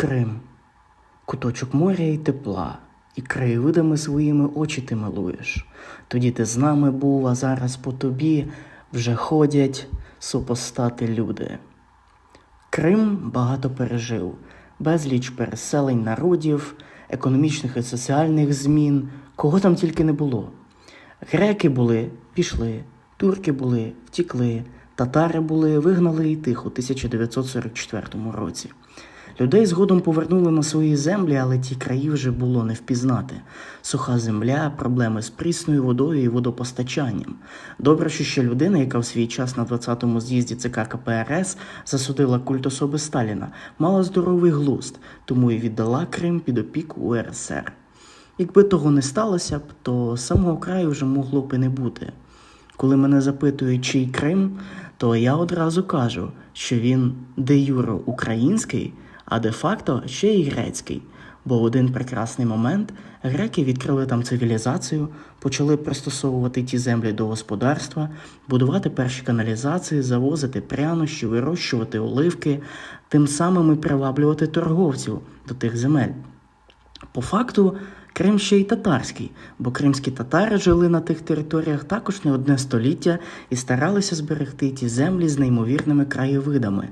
Крим, куточок моря і тепла, і краєвидами своїми очі ти милуєш. Тоді ти з нами був, а зараз по тобі вже ходять супостати люди. Крим багато пережив, безліч переселень народів, економічних і соціальних змін, кого там тільки не було. Греки були, пішли, турки були, втікли, татари були, вигнали і тих у 1944 році. Людей згодом повернули на свої землі, але ті краї вже було не впізнати. Суха земля, проблеми з прісною водою і водопостачанням. Добре, що ще людина, яка в свій час на 20-му з'їзді ЦК КПРС засудила культ особи Сталіна, мала здоровий глузд, тому і віддала Крим під опіку УРСР. Якби того не сталося б, то самого краю вже могло б і не бути. Коли мене запитують, чий Крим, то я одразу кажу, що він де юро український, а де-факто ще й грецький. Бо в один прекрасний момент греки відкрили там цивілізацію, почали пристосовувати ті землі до господарства, будувати перші каналізації, завозити прянощі, вирощувати оливки, тим самим і приваблювати торговців до тих земель. По факту, Крим ще й татарський, бо кримські татари жили на тих територіях також не одне століття і старалися зберегти ті землі з неймовірними краєвидами.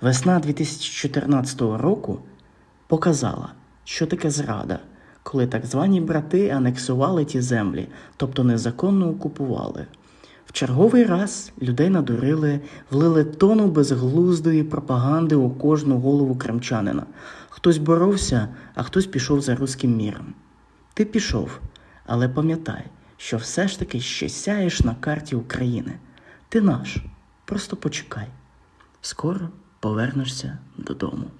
Весна 2014 року показала, що таке зрада, коли так звані брати анексували ті землі, тобто незаконно окупували. В черговий раз людей надурили, влили тону безглуздої пропаганди у кожну голову кримчанина. Хтось боровся, а хтось пішов за руським міром. Ти пішов, але пам'ятай, що все ж таки ще сяєш на карті України. Ти наш, просто почекай. Скоро повернешся додому.